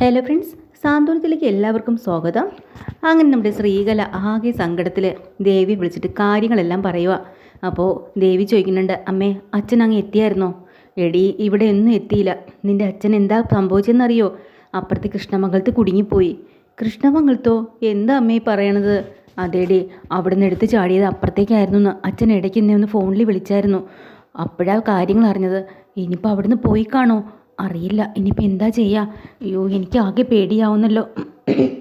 Hello friends സാന്ത്വനത്തിലേക്ക് എല്ലാവർക്കും സ്വാഗതം. അങ്ങനെ നമ്മുടെ ശ്രീകല ആകെ സങ്കടത്തിൽ ദേവി വിളിച്ചിട്ട് കാര്യങ്ങളെല്ലാം പറയുക അപ്പോൾ ദേവി ചോദിക്കുന്നുണ്ട് അമ്മേ അച്ഛൻ അങ്ങ് എത്തിയായിരുന്നോ? എടി ഇവിടെ ഒന്നും എത്തിയില്ല. നിന്റെ അച്ഛൻ എന്താ സംഭവിച്ചെന്നറിയോ? അപ്പുറത്തെ കൃഷ്ണമംഗലത്ത് കുടുങ്ങിപ്പോയി. കൃഷ്ണമംഗലത്തോ? എന്താ അമ്മേ പറയണത്? അതേടി അവിടെ നിന്ന് എടുത്ത് ചാടിയത് അപ്പുറത്തേക്കായിരുന്നു അച്ഛൻ ഇടയ്ക്ക് എന്നെ ഒന്ന് ഫോണിൽ വിളിച്ചായിരുന്നു. അപ്പോഴാ കാര്യങ്ങൾ അറിഞ്ഞത്. ഇനിയിപ്പോൾ അവിടുന്ന് പോയി കാണോ? അറിയില്ല. ഇനിയിപ്പോൾ എന്താ ചെയ്യുക അയ്യോ എനിക്ക് ആകെ പേടിയാവുന്നല്ലോ.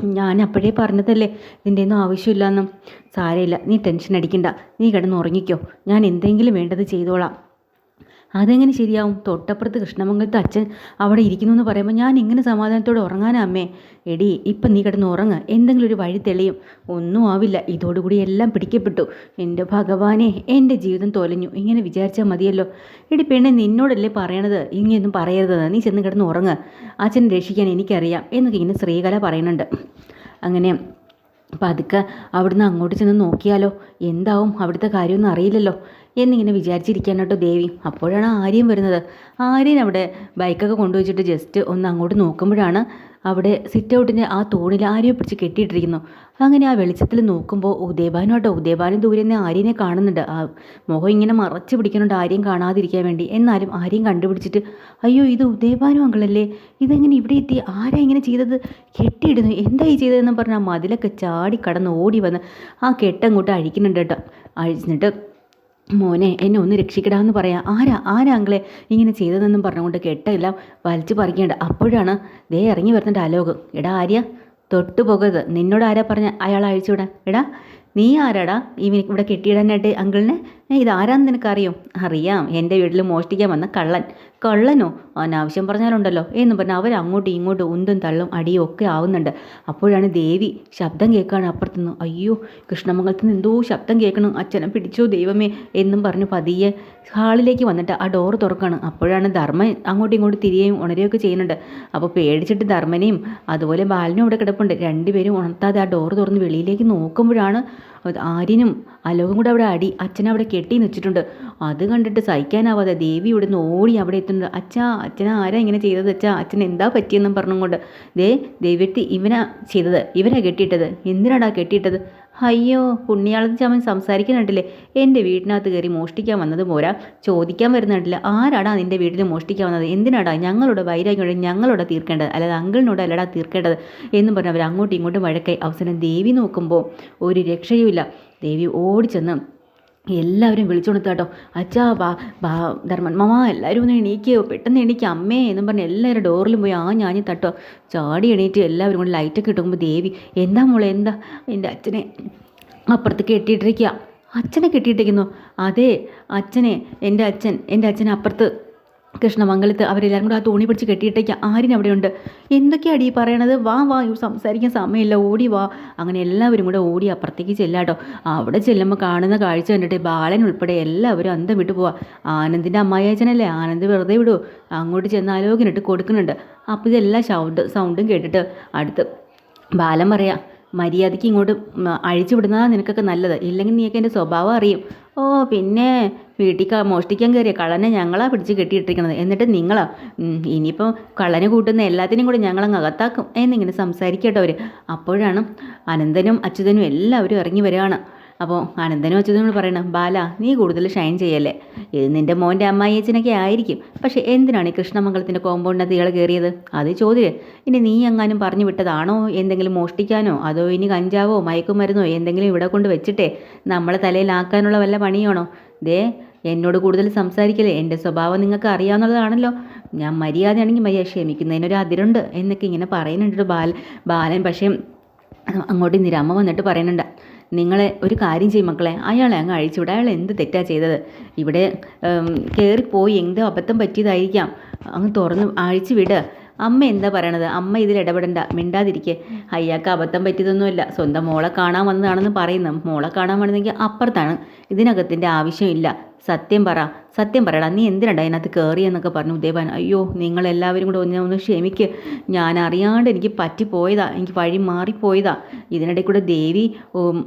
ഞാൻ അപ്പോഴേ പറഞ്ഞതല്ലേ ഇതിന്റെ ഒന്നും ആവശ്യമില്ലെന്നും. സാരമില്ല നീ ടെൻഷൻ അടിക്കണ്ട. നീ കിടന്ന് ഉറങ്ങിക്കോ. ഞാൻ എന്തെങ്കിലും വേണ്ടത് ചെയ്തോളാം. അതെങ്ങനെ ശരിയാവും? തൊട്ടപ്പുറത്ത് കൃഷ്ണമംഗലത്ത് അച്ഛൻ അവിടെ ഇരിക്കുന്നു എന്ന് പറയുമ്പോൾ ഞാൻ ഇങ്ങനെ സമാധാനത്തോടെ ഉറങ്ങാനാ അമ്മേ. എടി ഇപ്പം നീ കിടന്ന് ഉറങ്ങ്. എന്തെങ്കിലും ഒരു വഴി തെളിയും. ഒന്നും ആവില്ല. ഇതോടുകൂടി എല്ലാം പിടിക്കപ്പെട്ടു. എന്റെ ഭഗവാനെ എന്റെ ജീവിതം തൊലഞ്ഞു. ഇങ്ങനെ വിചാരിച്ചാൽ മതിയല്ലോ. എടി പെണ്ണെ നിന്നോടല്ലേ പറയണത്? ഇങ്ങനെയൊന്നും പറയരുത്. നീ ചെന്ന് കിടന്ന് ഉറങ്ങ്. അച്ഛനെ രക്ഷിക്കാൻ എനിക്കറിയാം എന്നൊക്കെ ഇങ്ങനെ ശ്രീകല പറയുന്നുണ്ട്. അങ്ങനെ പതുക്കെ അവിടുന്ന് അങ്ങോട്ട് ചെന്ന് നോക്കിയാലോ? എന്താവും അവിടുത്തെ കാര്യമൊന്നും അറിയില്ലല്ലോ. എന്നിങ്ങനെ വിചാരിച്ചിരിക്കാൻ കേട്ടോ ദേവി. അപ്പോഴാണ് ആര്യം വരുന്നത്. ആര്യൻ അവിടെ ബൈക്കൊക്കെ കൊണ്ടുവച്ചിട്ട് ജസ്റ്റ് ഒന്ന് അങ്ങോട്ട് നോക്കുമ്പോഴാണ് അവിടെ സിറ്റ് ഔട്ടിന്റെ ആ തൂണിൽ ആര്യയെ പിടിച്ച് കെട്ടിയിട്ടിരിക്കുന്നു. അങ്ങനെ ആ വെളിച്ചത്തിൽ നോക്കുമ്പോൾ ഉദയഭാനു കേട്ടോ ഉദയഭാനു ദൂരെ നിന്ന് ആര്യനെ കാണുന്നുണ്ട്. ആ മുഖം ഇങ്ങനെ മറച്ച് പിടിക്കുന്നുണ്ട് ആര്യം കാണാതിരിക്കാൻ വേണ്ടി. എന്നാലും ആര്യം കണ്ടുപിടിച്ചിട്ട് അയ്യോ ഇത് ഉദയഭാനു അങ്കളല്ലേ? ഇതെങ്ങനെ ഇവിടെ എത്തി? ആരാ ഇങ്ങനെ ചെയ്തത്? കെട്ടിയിടുന്നു. എന്താ ഈ ചെയ്തതെന്ന് പറഞ്ഞാൽ മതിലൊക്കെ ചാടി കടന്ന് ഓടി വന്ന് ആ കെട്ടങ്ങോട്ട് അഴിക്കുന്നുണ്ട് കേട്ടോ. അഴിച്ചിട്ട് മോനെ എന്നെ ഒന്ന് രക്ഷിക്കടാന്ന് പറയാം. ആരാ ആരാ അങ്കളെ ഇങ്ങനെ ചെയ്തതെന്നും പറഞ്ഞുകൊണ്ട് കെട്ടെല്ലാം വലിച്ചു പറിക്കേണ്ട. അപ്പോഴാണ് ദേ ഇറങ്ങി വരുന്ന ഡയലോഗ് എടാ ആര്യ തൊട്ടു പോകരുത് നിന്നോട് ആരാ പറഞ്ഞ? അയാൾ അഴിച്ചുവിടാൻ. എടാ നീ ആരാടാ? ഈ ഇവിടെ കെട്ടിയിടാനായിട്ട് അങ്കിളിനെ? ഇത് ആരാന്ന് നിനക്കറിയോ? അറിയാം എന്റെ വീട്ടിൽ മോഷ്ടിക്കാൻ വന്ന കള്ളൻ. കള്ളനോ? അവനാവശ്യം പറഞ്ഞാലുണ്ടല്ലോ. എന്ന് പറഞ്ഞാൽ അവർ അങ്ങോട്ടും ഇങ്ങോട്ടും ഉന്തും തള്ളും അടിയും ഒക്കെ ആവുന്നുണ്ട്. അപ്പോഴാണ് ദേവി ശബ്ദം കേൾക്കുകയാണ് അപ്പുറത്തുനിന്ന്. അയ്യോ കൃഷ്ണമംഗലത്ത് നിന്ന് എന്തോ ശബ്ദം കേൾക്കണം. അച്ഛനെ പിടിച്ചോ ദൈവമേ എന്നും പറഞ്ഞ് പതിയെ ഹാളിലേക്ക് വന്നിട്ട് ആ ഡോറ് തുറക്കുകയാണ് അപ്പോഴാണ് ധർമ്മൻ അങ്ങോട്ടും ഇങ്ങോട്ടും തിരികെയും ഉണരുകയൊക്കെ ചെയ്യുന്നുണ്ട്. അപ്പോൾ പേടിച്ചിട്ട് ധർമ്മനെയും അതുപോലെ ബാലനും അവിടെ കിടപ്പുണ്ട്. രണ്ടുപേരും ഉണർത്താതെ ആ ഡോറ് തുറന്ന് വെളിയിലേക്ക് നോക്കുമ്പോഴാണ് ആര്യനും അലോകം കൂടെ അവിടെ അടി അച്ഛനെ അവിടെ കെട്ടി നിച്ചിട്ടുണ്ട്. അത് കണ്ടിട്ട് സഹിക്കാനാവാതെ ദേവി ഇവിടെ നിന്ന് ഓടി അവിടെ എത്തുന്നുണ്ട്. അച്ഛാ അച്ഛൻ ആരാ ഇങ്ങനെ ചെയ്തത്? അച്ഛാ അച്ഛൻ എന്താ പറ്റിയെന്നും പറഞ്ഞുകൊണ്ട് ദേ ദൈവത്തി ഇവനാ ചെയ്തത്. ഇവനാ കെട്ടിയിട്ടത്. എന്തിനാടാ കെട്ടിയിട്ടത്? അയ്യോ പുണ്യാളത്തിൽ ചാമൻ സംസാരിക്കുന്നുണ്ടല്ലേ? എന്റെ വീട്ടിനകത്ത് കയറി മോഷ്ടിക്കാൻ വന്നത് പോരാ ചോദിക്കാൻ വരുന്നുണ്ടല്ല? ആരാടാ നിന്റെ വീട്ടിൽ മോഷ്ടിക്കാൻ വന്നത്? എന്തിനാടാ ഞങ്ങളുടെ വൈരാഗ്യോടെ ഞങ്ങളോട് തീർക്കേണ്ടത്? അല്ലാതെ അങ്കിളിനോട് അല്ലടാ തീർക്കേണ്ടത്? എന്ന് പറഞ്ഞ് അവർ അങ്ങോട്ടും ഇങ്ങോട്ടും വഴക്കായി അവസാനം ദേവി നോക്കുമ്പോൾ ഒരു രക്ഷയുമില്ല. ദേവി ഓടിച്ചെന്ന് എല്ലാവരും വിളിച്ചുകൊടുത്തു കേട്ടോ അച്ഛാ ബാ ബാ ധർമ്മൻ മാമ എല്ലാവരും ഒന്ന് എണീക്കോ പെട്ടെന്ന് എണീക്കുക അമ്മേ എന്നും പറഞ്ഞ് എല്ലാവരും ഡോറിലും പോയി ആ ഞാൻ തട്ടോ. ചാടി എണീറ്റ് എല്ലാവരും കൊണ്ട് ലൈറ്റൊക്കെ ഇട്ടുമ്പോൾ ദേവി എന്താ മോളെ എന്താ? എന്റെ അച്ഛനെ അപ്പുറത്ത് കെട്ടിയിട്ടിരിക്കുക അച്ഛനെ കെട്ടിയിട്ടിരിക്കുന്നു? അതെ അച്ഛനെ എന്റെ അച്ഛൻ എന്റെ അച്ഛനെ അപ്പുറത്ത് കൃഷ്ണമംഗലത്ത് അവരെല്ലാവരും കൂടെ ആ തോണി പിടിച്ച് കെട്ടിയിട്ടേക്ക് ആരും അവിടെയുണ്ട്. എന്തൊക്കെയാണ് ഈ പറയണത്? വാ വാ സംസാരിക്കാൻ സമയമില്ല. ഓടി വാ. അങ്ങനെ എല്ലാവരും കൂടെ ഓടി അപ്പുറത്തേക്ക് ചെല്ലാട്ടോ അവിടെ ചെല്ലുമ്പോൾ കാണുന്ന കാഴ്ച കണ്ടിട്ട് ബാലൻ ഉൾപ്പെടെ എല്ലാവരും അന്തം വിട്ടു പോവാ. ആനന്ദിന്റെ അമ്മായച്ചനല്ലേ ആനന്ദ് വെറുതെ വിടുമോ അങ്ങോട്ട് ചെന്ന് ആലോചനയിട്ട് കൊടുക്കുന്നുണ്ട്. അപ്പോൾ ഇതെല്ലാം സൗണ്ട് സൗണ്ടും കേട്ടിട്ട് അടുത്ത് ബാലൻ പറയാം മര്യാദയ്ക്ക് ഇങ്ങോട്ട് അഴിച്ചു വിടുന്നതാണ് നിനക്കൊക്കെ നല്ലത്. ഇല്ലെങ്കിൽ നീയൊക്കെ എന്റെ സ്വഭാവം അറിയും. ഓ പിന്നെ വീട്ടിൽ മോഷ്ടിക്കാൻ കയറിയ കള്ളനെ ഞങ്ങളാ പിടിച്ച് കെട്ടിയിട്ടിരിക്കണത്. എന്നിട്ട് നിങ്ങളാ? ഇനിയിപ്പോൾ കള്ളനെ കൂട്ടുന്ന എല്ലാത്തിനും കൂടി ഞങ്ങളങ്ങ് അകത്താക്കും. എന്നിങ്ങനെ സംസാരിക്കട്ടോ അവർ അപ്പോഴാണ് അനന്തനും അച്യുതനും എല്ലാവരും ഇറങ്ങി വരികയാണ്. അപ്പോൾ അനന്തനും നമ്മൾ പറയണം ബാല നീ കൂടുതൽ ഷൈൻ ചെയ്യല്ലേ? ഇത് നിന്റെ മോന്റെ അമ്മായിയച്ഛനൊക്കെ ആയിരിക്കും. പക്ഷേ എന്തിനാണ് ഈ കൃഷ്ണമംഗലത്തിന്റെ കോമ്പൗണ്ടിനകത്ത് ഇയാൾ കയറിയത് അത് ചോദ്യം. ഇനി നീ എങ്ങാനും പറഞ്ഞു വിട്ടതാണോ? എന്തെങ്കിലും മോഷ്ടിക്കാനോ? അതോ ഇനി കഞ്ചാവോ മയക്കുമരുന്നോ എന്തെങ്കിലും ഇവിടെ കൊണ്ട് വെച്ചിട്ടേ നമ്മളെ തലയിലാക്കാനുള്ള വല്ല പണിയാണോ? ദേ എന്നോട് കൂടുതൽ സംസാരിക്കല്ലേ? എന്റെ സ്വഭാവം നിങ്ങൾക്ക് അറിയാവുന്നതാണല്ലോ. ഞാൻ മര്യാദയാണെങ്കിൽ മര്യാദ ക്ഷമിക്കുന്നതിനൊരു അതിരുണ്ട് എന്നൊക്കെ ഇങ്ങനെ പറയുന്നുണ്ട് ബാല ബാലൻ. പക്ഷേ അങ്ങോട്ട് നിരമ്മ വന്നിട്ട് പറയുന്നുണ്ട് നിങ്ങളെ ഒരു കാര്യം ചെയ്യും മക്കളെ. അയാളെ അങ്ങ് അഴിച്ചുവിടെ. അയാൾ എന്ത് തെറ്റാ ചെയ്തത്? ഇവിടെ കയറിപ്പോയി എന്തോ അബദ്ധം പറ്റിയതായിരിക്കാം. അങ്ങ് തുറന്ന് അഴിച്ചു വിട് അമ്മ എന്താ പറയണത്? അമ്മ ഇതിൽ ഇടപെടണ്ട. മിണ്ടാതിരിക്കെ. അയ്യാക്ക് അബദ്ധം പറ്റിയതൊന്നുമില്ല. സ്വന്തം മോളെ കാണാൻ വന്നതാണെന്ന് പറയുന്നു. മോളെ കാണാൻ വന്നെങ്കിൽ അപ്പുറത്താണ്. ഇതിനകത്തിന്റെ ആവശ്യമില്ല. സത്യം പറ. സത്യം പറയടാ. നീ എന്തിനാണ് അതിനകത്ത് കയറിയെന്നൊക്കെ പറഞ്ഞു ഉദയഭാൻ. അയ്യോ നിങ്ങളെല്ലാവരും കൂടെ ഒന്ന് ഒന്ന് ക്ഷമിക്ക്. ഞാൻ അറിയാണ്ട് എനിക്ക് പറ്റിപ്പോയതാ. എനിക്ക് വഴി മാറിപ്പോയതാ. ഇതിനിടയിൽ കൂടെ ദേവി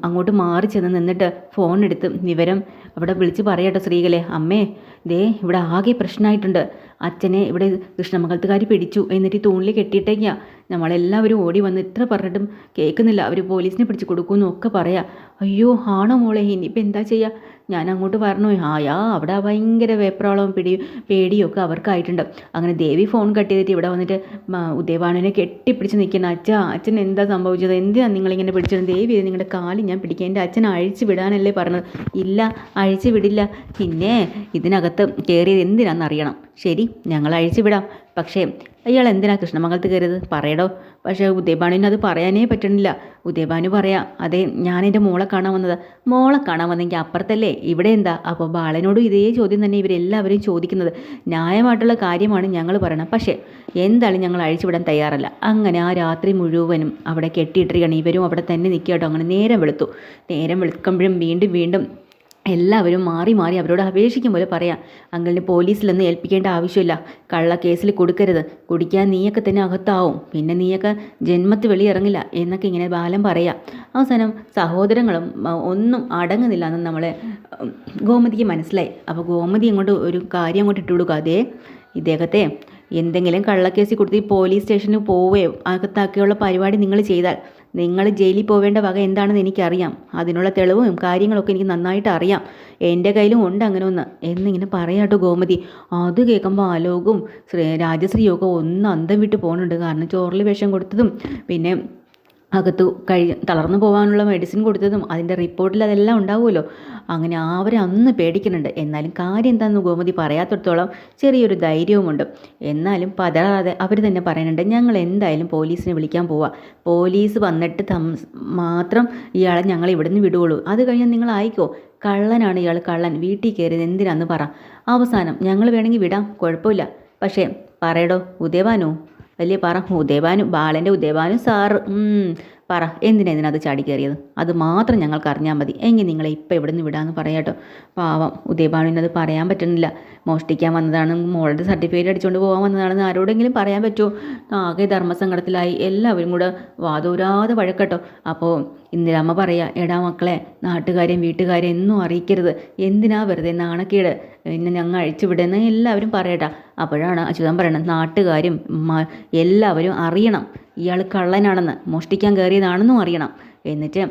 അങ്ങോട്ട് മാറി ചെന്ന് നിന്നിട്ട് ഫോൺ എടുത്ത് വിവരം അവിടെ വിളിച്ച് പറയട്ടെ സ്ത്രീകളെ അമ്മേ ദേ ഇവിടെ ആകെ പ്രശ്നമായിട്ടുണ്ട്. അച്ഛനെ ഇവിടെ കൃഷ്ണമംഗലത്തുകാർ പിടിച്ചു എന്നിട്ട് ഈ തൂണിൽ കെട്ടിയിട്ടേക്കാ നമ്മളെല്ലാവരും ഓടി വന്ന് ഇത്ര പറഞ്ഞിട്ടും കേൾക്കുന്നില്ല. അവർ പോലീസിനെ പിടിച്ച് കൊടുക്കുമെന്നും ഒക്കെ പറയാം. അയ്യോ ആണോ മോളെ? ഇനിയിപ്പോൾ എന്താ ചെയ്യുക ഞാൻ അങ്ങോട്ട് പറഞ്ഞു ആയാ അവിടെ ഭയങ്കര വേപ്രാളവും പിടി പേടിയും ഒക്കെ അവർക്കായിട്ടുണ്ട്. അങ്ങനെ ദേവി ഫോൺ കട്ട് ചെയ്തിട്ട് ഇവിടെ വന്നിട്ട് ഉദയവാണനെ കെട്ടിപ്പിടിച്ച് നിൽക്കുന്ന അച്ഛ അച്ഛൻ എന്താ സംഭവിച്ചത്? എന്തിനാണ് നിങ്ങളിങ്ങനെ പിടിച്ചത് ദേവി നിങ്ങളുടെ കാലി ഞാൻ പിടിക്കുക എന്റെ അച്ഛൻ അഴിച്ചു വിടാനല്ലേ പറഞ്ഞത്. ഇല്ല അഴിച്ചു വിടില്ല. പിന്നെ ഇതിനകത്ത് കയറിയത് എന്തിനാണെന്നറിയണം ശരി ഞങ്ങൾ അഴിച്ചു വിടാം. പക്ഷേ അയാൾ എന്തിനാ കൃഷ്ണമംഗലത്ത് കയറിയത്? പറയടോ. പക്ഷേ ഉദയഭാനുവിന് അത് പറയാനേ പറ്റണില്ല. ഉദയഭാനു പറയാം അതെ ഞാൻ എന്റെ മോളെ കാണാൻ വന്നത്. മോളെ കാണാൻ വന്നെങ്കിൽ അപ്പുറത്തല്ലേ? ഇവിടെ എന്താ? അപ്പോൾ ബാലനോടും ഇതേ ചോദ്യം തന്നെ ഇവരെല്ലാവരും ചോദിക്കുന്നത്. ന്യായമായിട്ടുള്ള കാര്യമാണ് ഞങ്ങൾ പറയണം പക്ഷേ എന്തായാലും ഞങ്ങൾ അഴിച്ചുവിടാൻ തയ്യാറല്ല. അങ്ങനെ ആ രാത്രി മുഴുവനും അവിടെ കെട്ടിയിട്ടിരിക്കുകയാണ്. ഇവരും അവിടെ തന്നെ നിൽക്കുക അങ്ങനെ നേരം വെളുത്തു. നേരം വെളുക്കുമ്പോഴും വീണ്ടും വീണ്ടും എല്ലാവരും മാറി മാറി അവരോട് അപേക്ഷിക്കും പോലെ പറയാം. അങ്കിളിന് പോലീസിലൊന്നും ഏൽപ്പിക്കേണ്ട ആവശ്യമില്ല. കള്ള കേസിൽ കൊടുക്കരുത്. കുടിക്കാൻ നീയൊക്കെ തന്നെ അകത്താവും. പിന്നെ നീയൊക്കെ ജന്മത്ത് വെളിയിറങ്ങില്ല എന്നൊക്കെ ഇങ്ങനെ ബാലം പറയാം. അവസാനം സഹോദരങ്ങളും ഒന്നും അടങ്ങുന്നില്ല എന്ന് നമ്മളെ ഗോമതിക്ക് മനസ്സിലായി. അപ്പോൾ ഗോമതി അങ്ങോട്ട് ഒരു കാര്യം അങ്ങോട്ട് ഇട്ടു കൊടുക്കുക അതേ ഇദ്ദേഹത്തെ എന്തെങ്കിലും കള്ളക്കേസിൽ കൊടുത്ത് പോലീസ് സ്റ്റേഷനിൽ പോവുകയോ അകത്താക്കിയുള്ള പരിപാടി നിങ്ങൾ ചെയ്താൽ നിങ്ങൾ ജയിലിൽ പോവേണ്ട വക എന്താണെന്ന് എനിക്കറിയാം. അതിനുള്ള തെളിവും കാര്യങ്ങളൊക്കെ എനിക്ക് നന്നായിട്ട് അറിയാം. എന്റെ കയ്യിലും ഉണ്ട് അങ്ങനെ ഒന്ന് എന്നിങ്ങനെ പറയാട്ടോ ഗോമതി. അത് കേൾക്കുമ്പോൾ ആലോകും ശ്രീ രാജശ്രീയും ഒക്കെ ഒന്ന് അന്തം വിട്ട് പോകുന്നുണ്ട് കാരണം ചോറിൽ വിഷം കൊടുത്തതും പിന്നെ അകത്തു കഴി തളർന്നു പോകാനുള്ള മെഡിസിൻ കൊടുത്തതും അതിന്റെ റിപ്പോർട്ടിൽ അതെല്ലാം ഉണ്ടാവുമല്ലോ. അങ്ങനെ അവരെ അന്ന് പേടിക്കുന്നുണ്ട്. എന്നാലും കാര്യം എന്താണെന്ന് ഗോമതി പറയാത്തടത്തോളം ചെറിയൊരു ധൈര്യവുമുണ്ട്. എന്നാലും പതറാതെ അവർ തന്നെ പറയുന്നുണ്ട് ഞങ്ങൾ എന്തായാലും പോലീസിനെ വിളിക്കാൻ പോവാം. പോലീസ് വന്നിട്ട് മാത്രം ഇയാളെ ഞങ്ങൾ ഇവിടുന്ന് വിടുകയുള്ളൂ അത് കഴിഞ്ഞാൽ നിങ്ങൾ ആയിക്കോ. കള്ളനാണ് ഇയാൾ കള്ളൻ. വീട്ടിൽ കയറിയത് എന്തിനാന്ന് പറ. അവസാനം ഞങ്ങൾ വേണമെങ്കിൽ വിടാം. കുഴപ്പമില്ല. പക്ഷേ പറയടോ ഉദയവാനോ? വലിയ പറ ഉദയഭാനു ബാലന്റെ ഉദയഭാനു സാറ് പറ എന്തിനാ ഇതിനകത്ത് ചാടി കയറിയത്? അത് മാത്രം ഞങ്ങൾക്ക് അറിഞ്ഞാൽ മതി. എങ്കിൽ നിങ്ങളെ ഇപ്പം എവിടെ നിന്ന് വിടാമെന്ന് പറയാട്ടോ പാവം ഉദയഭാനുവിനത് പറയാൻ പറ്റുന്നില്ല മോഷ്ടിക്കാൻ വന്നതാണ് മോളുടെ സർട്ടിഫിക്കറ്റ് അടിച്ചുകൊണ്ട് പോകാൻ വന്നതാണെന്ന് ആരോടെങ്കിലും പറയാൻ പറ്റുമോ ആകെ ധർമ്മസങ്കടത്തിലായി. എല്ലാവരും കൂടെ വാതോരാതെ വഴക്കട്ടോ. അപ്പോൾ ഇന്ദിരാമ്മ പറയാ എടാ മക്കളെ നാട്ടുകാരെയും വീട്ടുകാരെയും എന്നും അറിയിക്കരുത്. എന്തിനാ വെറുതെ നാണക്കേട്? പിന്നെ ഞങ്ങൾ അഴിച്ചുവിടുന്ന എല്ലാവരും പറയട്ടാ. അപ്പോഴാണ് അച്യുതൻ പറയണത് നാട്ടുകാരും എല്ലാവരും അറിയണം. ഇയാൾ കള്ളനാണെന്ന് മോഷ്ടിക്കാൻ കയറിയതാണെന്നും അറിയണം. എന്നിട്ട്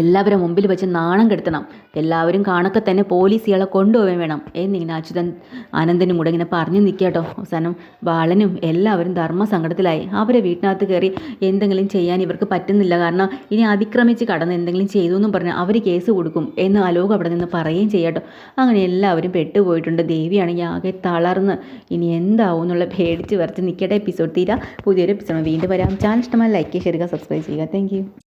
എല്ലാവരും മുമ്പിൽ വെച്ച് നാണം കെടുത്തണം. എല്ലാവരും കാണൊക്കെ തന്നെ പോലീസ് ഇയാളെ കൊണ്ടുപോകാൻ വേണം. എന്നിങ്ങനെ അച്യുതൻ ആനന്ദനും കൂടെ ഇങ്ങനെ പറഞ്ഞു നിൽക്കട്ടോ അവസാനം ബാലനും എല്ലാവരും ധർമ്മസങ്കടത്തിലായി. അവരെ വീട്ടിനകത്ത് കയറി എന്തെങ്കിലും ചെയ്യാൻ ഇവർക്ക് പറ്റുന്നില്ല. കാരണം ഇനി അതിക്രമിച്ച് കടന്ന് എന്തെങ്കിലും ചെയ്തു എന്നും പറഞ്ഞാൽ അവർ കേസ് കൊടുക്കും എന്ന് അലോക് അവിടെ നിന്ന് പറയുകയും ചെയ്യാട്ടോ അങ്ങനെ എല്ലാവരും പെട്ടുപോയിട്ടുണ്ട്. ദേവിയാണെങ്കിൽ ആകെ തളർന്ന്. ഇനി എന്താവും എന്നുള്ള പേടിച്ച് വരച്ച് നിൽക്കട്ടെ. എപ്പിസോഡ് തീരാ. പുതിയൊരു എപ്പിസോഡ് വീണ്ടും വരാം. ചാനൽ ഇഷ്ടമായി ലൈക്ക് ചെയ്യുക സബ്സ്ക്രൈബ് ചെയ്യുക. താങ്ക്